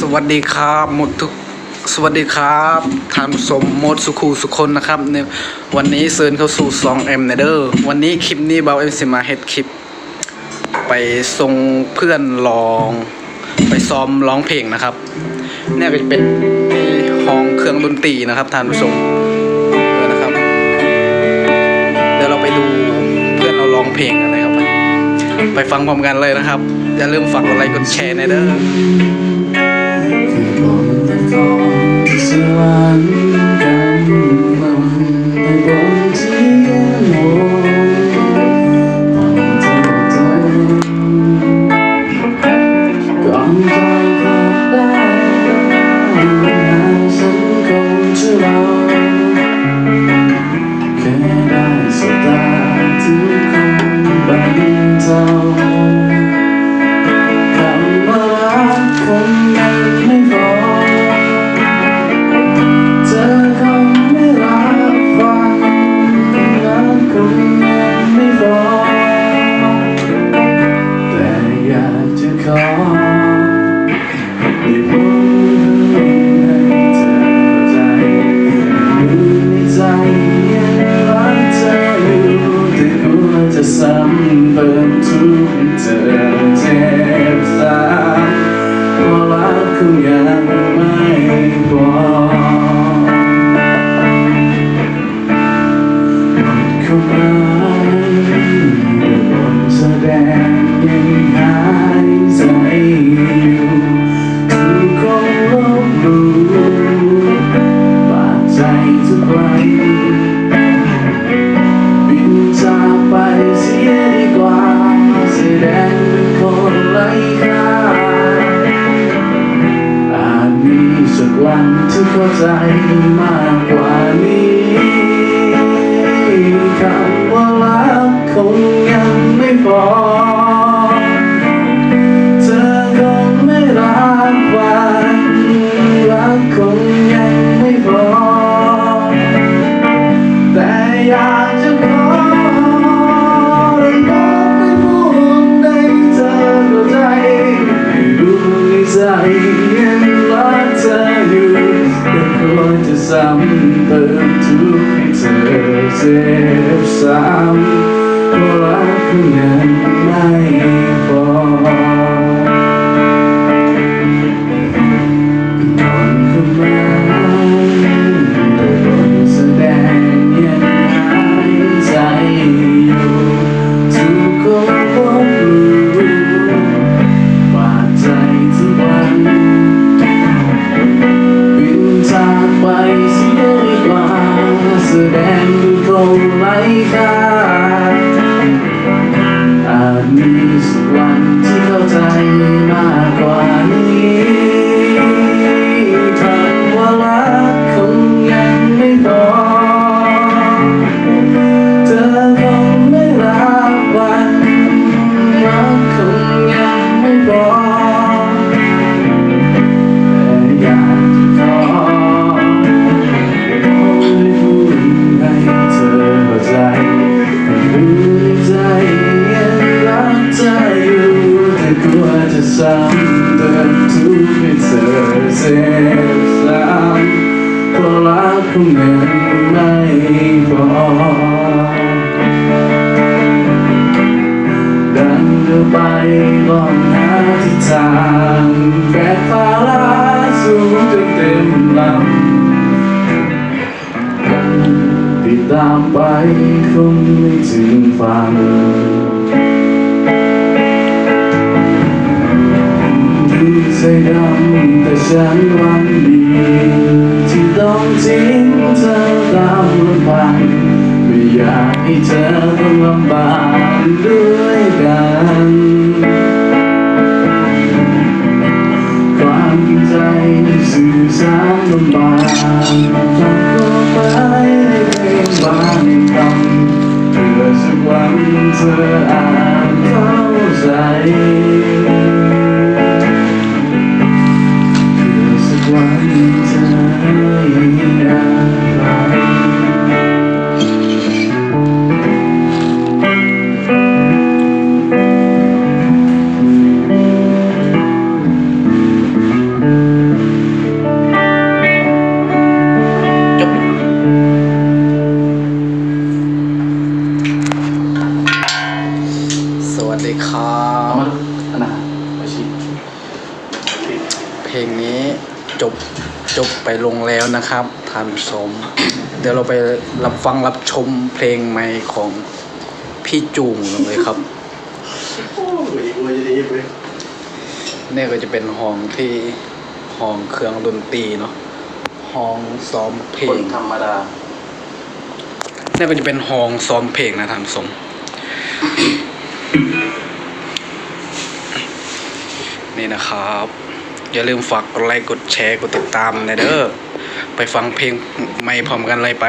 สวัสดีครับหมดทุกสวัสดีครับท่านผู้ชมหมดสุขูสุคนนะครับในวันนี้เซิร์นเข้าสู่ 2M เนเดอร์วันนี้คลิปนี้เบาเอ็มสิมาเฮ็ดคลิป ไปส่งเพื่อนลอง ไปซ้อมร้องเพลงนะครับเนี่ยก็จะเป็นห้องเครื่องดนตรีนะครับท่านผู้ชมเออนะครับเดี๋ยวเราไปดูเพื่อนเราร้องเพลงกันเลยครับ ไปฟังพร้อมกันเลยนะครับอย่าลืมฝากกดไลค์กดแชร์ในเด้อคือ ใจทุกวันบินจากไปเสียดีกว่าแสดงเป็นคนไร้ค่าอาจมีสักวันที่เข้าใจมากกว่า เธออยู่ก็ควรจะซ้ำเติมทุกข์ให้เธอเจ็บซ้ำเพราะรักคงยังไม่ แสดง จะซ้ำเติมทุกข์ให้เธอเจ็บซ้ำเพราะรักคงยังไม่พอดันเดินไปลองหาทิศทางแบกภาระสูงจนเต็มลำติดตามไปคงไม่ถึงฝั่ง ใจดำแต่ฉันวันดีที่ต้องทิ้งเธอตามลำพังไม่อยากให้เธอต้องลำบาก ลงนี้จบจบไปลงแล้วนะครับท่านผู้ชมเดี๋ยวเราไปรับฟังรับชมเพลงใหม่ของพี่จูงกันเลยครับโอ้ยกูจะดีเนี่ยก็จะเป็นห้องที่ห้องเครื่องดนตรีเนาะห้องซ้อมเพลคนงธรรมดา เนี่ยก็จะเป็นห้องซ้อมเพลงนะท่านผู้ชมนี่นะครับ อย่าลืมฝากกดไลค์กดแชร์กดติดตามนะเด้อไปฟังเพลงไม่พร้อมกันเลยไป